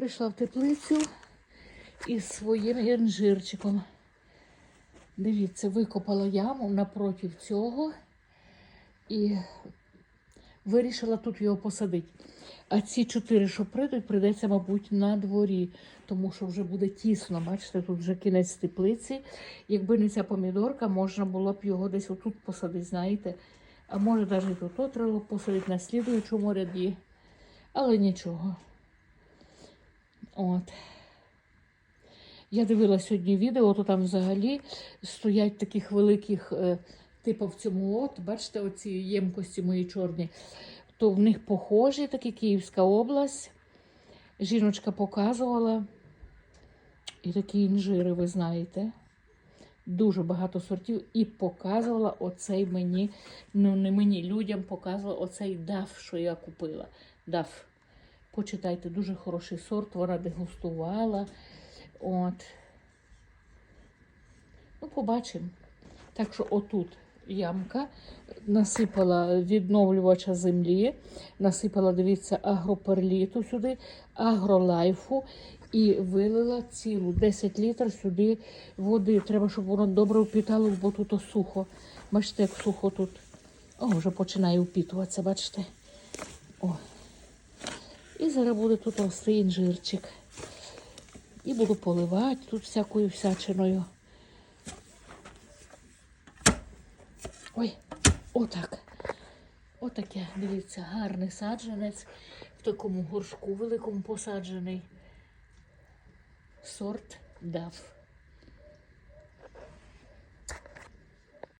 Прийшла в теплицю із своїм інжирчиком. Дивіться, викопала яму напроти цього і вирішила тут його посадити. А ці чотири, що прийдуть, прийдеться, мабуть, на дворі, тому що вже буде тісно. Бачите, тут вже кінець теплиці. Якби не ця помідорка, можна було б його десь отут посадити, знаєте. А може навіть тут от треба посадити на слідуючому ряді. Але нічого. От. Я дивилася сьогодні відео, то там взагалі стоять таких великих, е, типу в цьому от, бачите, оці ємкості мої чорні, то в них похожі, такі Київська область. Жіночка показувала. І такі інжири, ви знаєте. Дуже багато сортів. І показувала оцей мені, ну не мені, людям показувала оцей даф, що я купила. Даф. Почитайте, дуже хороший сорт, вона дегустувала. От. Ну, побачимо. Так що отут ямка, насипала відновлювача землі, насипала, дивіться, агроперліту сюди, агролайфу і вилила цілу 10 літрів сюди води. Треба, щоб воно добре впітало, бо тут сухо. Бачите, як сухо тут. О, вже починає впітуватися, бачите? О. Зараз буде тут рости інжирчик. І буду поливати тут всякою всячиною. Ой, отак. Отаке, дивіться, гарний саджанець в такому горшку великому посаджений. Сорт дав.